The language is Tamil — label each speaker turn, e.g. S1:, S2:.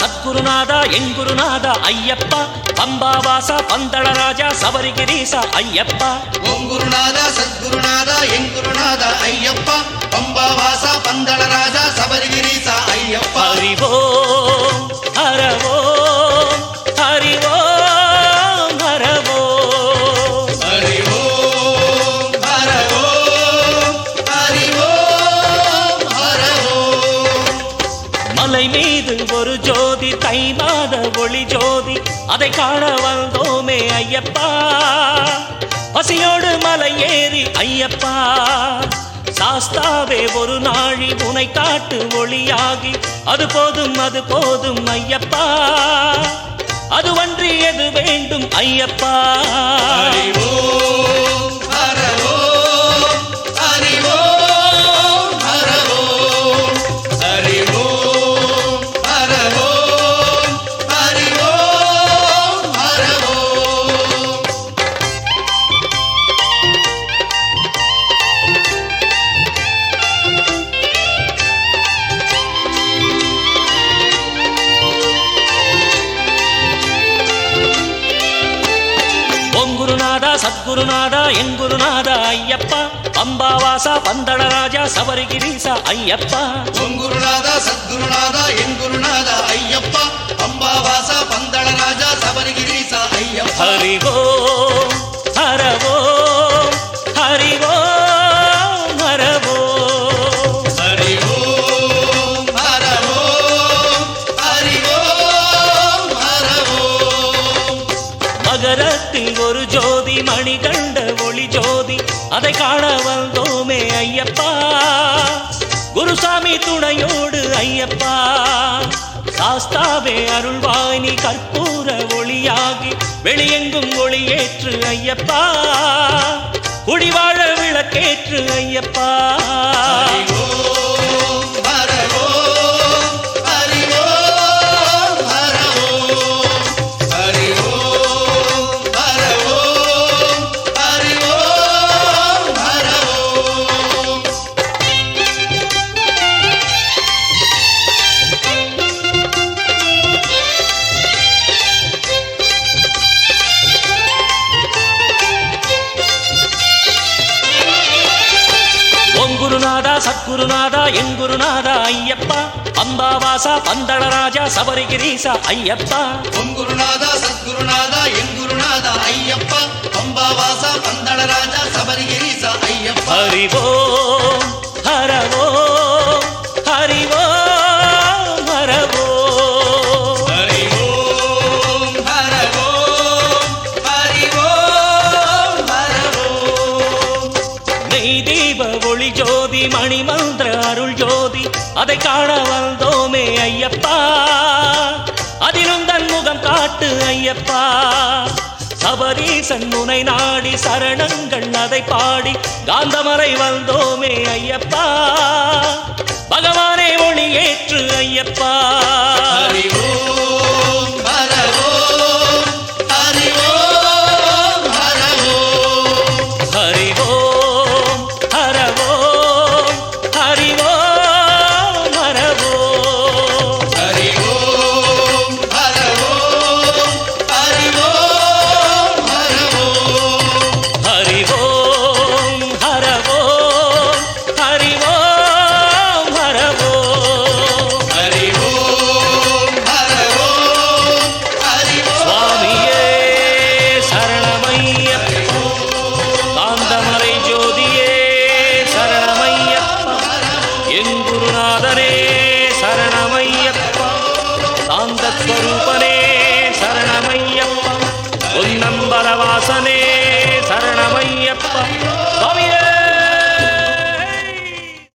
S1: சத்குருநாதா எங்குருநாதா ஐயப்பா. பம்பாவாசா பந்தள ராஜா சபரிகிரீசா ஐயப்பா.
S2: ஓம் குருநாதா சத்குருநாதா என் குருநாதா ஐயப்பா. பம்பாவாசா
S1: பந்தள ராஜா தை ஒளி ஜோதி அதை காண வந்தோமே ஐயப்பா. பசியோடு மலை ஏறி ஐயப்பா. சாஸ்தாவே ஒரு நாழி உனை காட்டு ஒளியாகி அது போதும் அது போதும் ஐயப்பா. அது அதுவன்றி எது வேண்டும் ஐயப்பா. குருநாதா சத்குருநாதா என் குருநாதா ஐயப்பா பம்பாவாசா பந்தளராஜா சபரிகிரீசா ஐயப்பா
S2: ஓம் குருநாதா சத்குருநாதா என் குருநாதா ஐயப்பா அம்பாவாசா பந்தளராஜா சபரிகிரீசா ஐயப்பா
S1: ஹரி ஓம் மகரத்தில் ஒரு ஜோதி மணி கண்ட ஒளி ஜோதி அதை காண வந்தோமே ஐயப்பா. குருசாமி துணையோடு ஐயப்பா. சாஸ்தாவே அருள்வாய் கற்பூர ஒளியாகி வெளியெங்கும் ஒளியேற்று ஐயப்பா. குடிவாழ விளக்கேற்று ஐயப்பா. குருநாதா என் குருநாதா ஐயப்பா. அம்பாவாசா பந்தளராஜா சபரிகிரீசா ஐயப்பா.
S2: ஓம் குருநாதா சத்குருநாதா என் குருநாதா ஐயப்பா. பம்பாவாசா பந்தளராஜா சபரிகிரீசா ஐயப்பா.
S1: ஹரி மணிமந்திர அருள் ஜோதி அதை காண வந்தோமே ஐயப்பா. அதிலும் தன் முகம் காட்டு ஐயப்பா. சபரீசன் முனை நாடி சரணங்கள் அதை பாடி காந்தமறை வந்தோமே ஐயப்பா. பகவானே ஒளி ஏற்று ஐயப்பா. Bye.